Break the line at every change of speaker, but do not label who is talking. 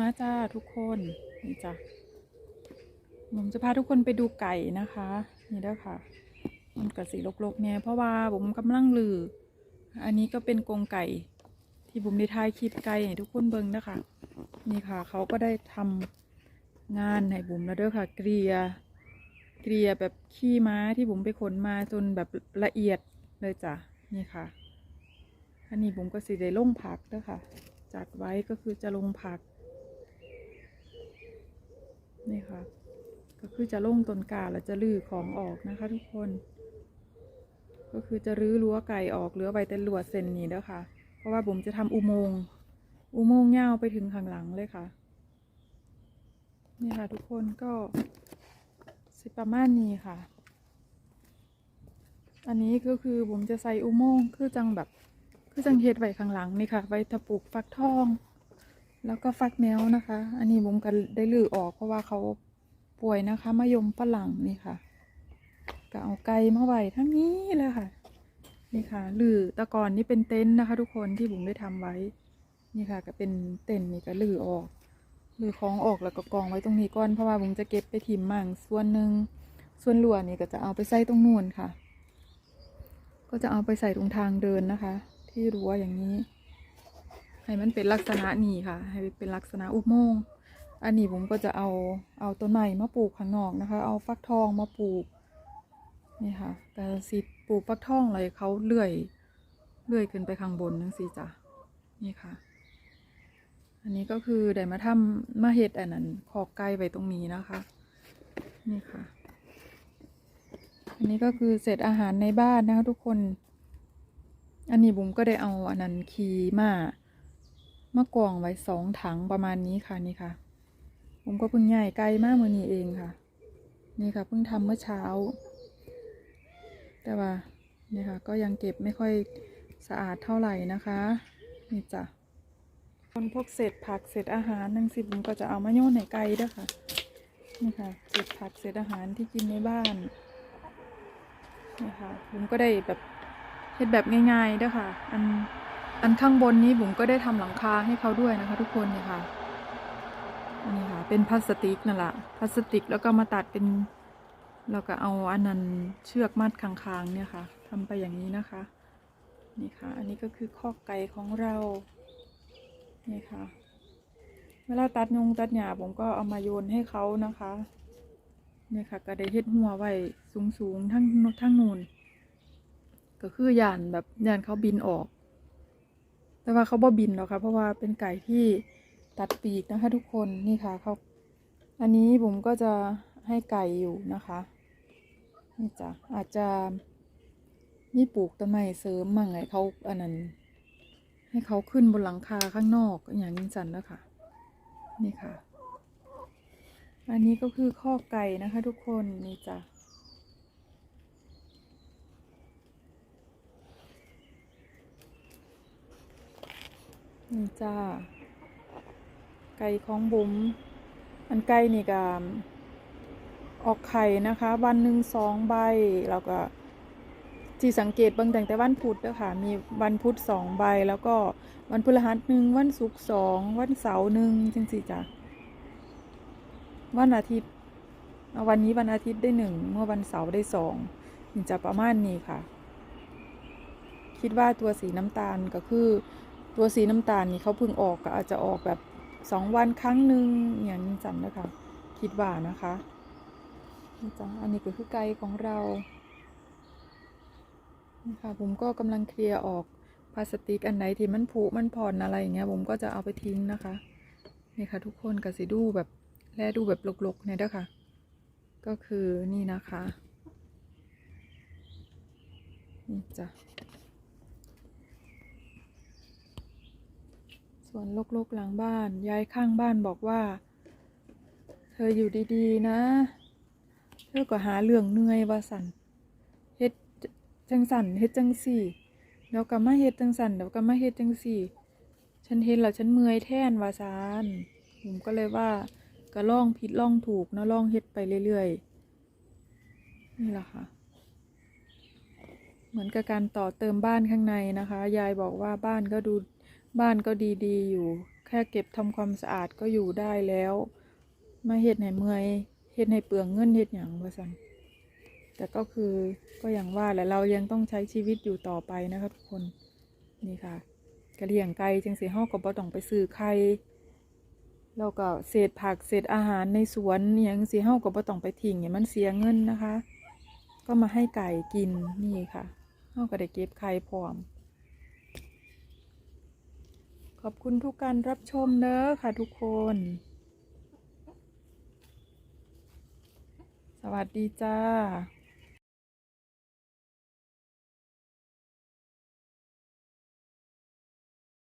มาจ้าทุกคนนี่จ้ะผมจะพาทุกคนไปดูไก่นะคะ นี่เด้อค่ะ มันกระสีลกๆเนี่ยเพราะว่าผมกำลังลือ อันนี้ก็เป็นกรงไก่ ที่ผมได้ถ่ายคลิปไก่ให้ทุกคนเบิ่งนะคะนี่ค่ะ เขาก็ได้ทำงานให้บุ๋มแล้วเด้อค่ะ เกลียเกลียแบบขี้ม้าที่ผมไปขนมาจนแบบละเอียดเลยจ้ะนี่ค่ะ อันนี้ผมก็สิได้ลงผักเด้อค่ะ จัดไว้ก็คือจะลงผัก นี่ค่ะ ก็คือจะลงต้นกาแล้วจะลื้อของออกนะคะ ทุกคน ก็คือจะรื้อรั้วไก่ออกเหลือไว้แต่ลวดเส้นนี้เด้อค่ะ เพราะว่าผมจะทำอุโมงค์อุโมงค์ยาวไปถึงข้างหลังเลยค่ะนี่ค่ะทุกคนก็สิประมาณนี้ค่ะ อันนี้ก็คือผมจะใส่อุโมงค์คือจังแบบ คือจังเฮ็ดไว้ข้างหลังนี่ค่ะไว้ถ้าปลูกฟักทอง แล้วก็ฟักแมวนะคะ อันนี้ผมก็ได้ลือออกเพราะว่าเขาป่วยนะคะมะยมฝรั่งนี่ค่ะก็เอาไก่มาไว้ทั้งนี้เลยค่ะ นี่ค่ะลือตะกอนนี่เป็นเต็นท์นะคะ ทุกคนที่ผมได้ทำไว้ นี่ค่ะ ก็เป็นเต็นท์นี่ก็ลือออกลือของออกแล้วก็กองไว้ตรงนี้ก่อนเพราะว่าผมจะเก็บไปถิ่มมั่งส่วนหนึ่งส่วนหลวนี่ก็จะเอาไปใส่ตรงนู่นค่ะ ก็จะเอาไปใส่ตรงทางเดินนะคะ ที่รั้วอย่างนี้ ให้มันเป็นลักษณะนี้ค่ะ ให้เป็นลักษณะอุโมงค์อันนี้ผมก็จะเอาเอาต้นไม้มาปลูกข้างนอกนะคะ เอาฟักทองมาปลูกนี่ค่ะแต่สิปลูกฟักทองอะไรเขาเลื่อยเลื่อยขึ้นไปข้างบนนั่นสิจ้ะนี่ค่ะ อันนี้ก็คือได้มาทำมาเห็ดอันนั้นขอกไก่ไว้ตรงนี้นะคะ นี่ค่ะ อันนี้ก็คือเศษอาหารในบ้านนะคะทุกคน อันนี้บุ๋มก็ได้เอาอันนั้นคีมา มากองไว้สองถังประมาณนี้ค่ะนี่ค่ะ ผมก็เพิ่งย่ายไกลมากเมื่อนี้เองค่ะ นี่ค่ะเพิ่งทำเมื่อเช้า แต่ว่านี่ค่ะ ก็ยังเก็บไม่ค่อยสะอาดเท่าไหร่นะคะ นี่จ้ะคนพวกเศษผักเศษอาหารนั่งสิผมก็จะเอามาโยนในไก่ด้วยค่ะ นี่ค่ะเศษผักเศษอาหารที่กินในบ้านนี่ค่ะผมก็ได้แบบเฮ็ดแบบง่ายๆด้อค่ะ อัน อันข้างบนนี้ผมก็ได้ทำหลังคาให้เขาด้วยนะคะทุกคนเนี่ยค่ะอันนี้ค่ะ เป็นพลาสติกนั่นแหละพลาสติกแล้วก็มาตัดเป็นแล้วก็เอาอันนั้นเชือกมัดคางๆเนี่ยค่ะทำไปอย่างนี้นะคะ นี่ค่ะ อันนี้ก็คือข้อไก่ของเรา นี่ค่ะ เวลาตัดยงตัดหญ้าผมก็เอามาโยนให้เขานะคะนี่ค่ะ ก็ได้เฮ็ดหัวไว้สูงๆทั้งทั้งนูนก็คือยานแบบยานเขาบินออก แต่ว่าเขาบ่บินหรอกค่ะเพราะว่าเป็นไก่ที่ตัดปีกนะคะ ทุกคนนี่ค่ะเขาอันนี้ผมก็จะให้ไก่อยู่นะคะนี่จ้ะอาจจะมีปลูกต้นไม้เสริมมั่งไงเขาอันนั้น ให้เขาขึ้นบนหลังคาข้างนอกอย่างนี้จันนะคะนี่ค่ะ อันนี้ก็คือข้อไก่นะคะ ทุกคนนี่จ้ะ นี่จ้า ไก่ของบุ๋มอันไก่นี่ก็ออกไข่นะคะ วันหนึ่งสองใบ แล้วก็ที่สังเกตบางแต่แต่วันพุธนะคะมีวันพุธสองใบ แล้วก็วันพฤหัสหนึ่งวันศุกร์สองวันเสาร์หนึ่งจังสิจ้ะวันอาทิตย์ วันนี้วันอาทิตย์ได้หนึ่งเมื่อวันเสาร์ได้สองจะประมาณนี้ค่ะ คิดว่าตัวสีน้ำตาลก็คือ ตัวสีน้ำตาลนี่เขาเพิ่งออกก็อาจจะออกแบบสองวันครั้งหนึ่งอย่างนี้จำนะคะคิดว่านะคะนี่จ้ะอันนี้ก็คือไก่ของเรานี่ค่ะผมก็กำลังเคลียร์ออกพลาสติกอันไหนที่มันผุมันผ่อนอะไรอย่างเงี้ยผมก็จะเอาไปทิ้งนะคะนี่ค่ะทุกคนก็สิดูแบบแลดูแบบลกๆเนี่ยเด้อค่ะ ก็คือนี่นะคะนี่จ้ะ วนลกๆหลังบ้าน ยายข้างบ้านบอกว่า เธออยู่ดีๆ นะ เธอก็หาเรื่องเหนื่อยว่าสันเฮ็ดจังสันเฮ็ดจังสี่เดี๋ยวก็มาเฮ็ดจังสันเดี๋ยวก็มาเฮ็ดจังสี่ ฉันเห็นแล้วฉันเมื่อยแทนว่าซานผมก็เลยว่าก็ล่องผิดล่องถูกเนาะล่องเฮ็ดไปเรื่อยๆ นี่แหละค่ะ เหมือนกับการต่อเติมบ้านข้างในนะคะ ยายบอกว่าบ้านก็ดู บ้านก็ดีๆ อยู่ แค่เก็บทำความสะอาดก็อยู่ได้แล้ว มาเฮ็ดให้เมื่อยเฮ็ดให้เปลืองเงินเฮ็ดหยังว่าซั่นแต่ก็คือก็อย่างว่าแหละเรายังต้องใช้ชีวิตอยู่ต่อไปนะคะทุกคนนี่ค่ะกระเลียงไก่จังสิเฮาก็บ่ต้องไปซื้อไข่แล้วก็เศษผักเศษอาหารในสวนอหยังสิเฮาก็บ่ต้องไปทิ้งให้มันเสียเงินนะคะ ก็มาให้ไก่กินนี่ค่ะเฮาก็ได้เก็บไข่พร้อม ขอบคุณทุกการรับชมเด้อค่ะทุกคน สวัสดีจ้า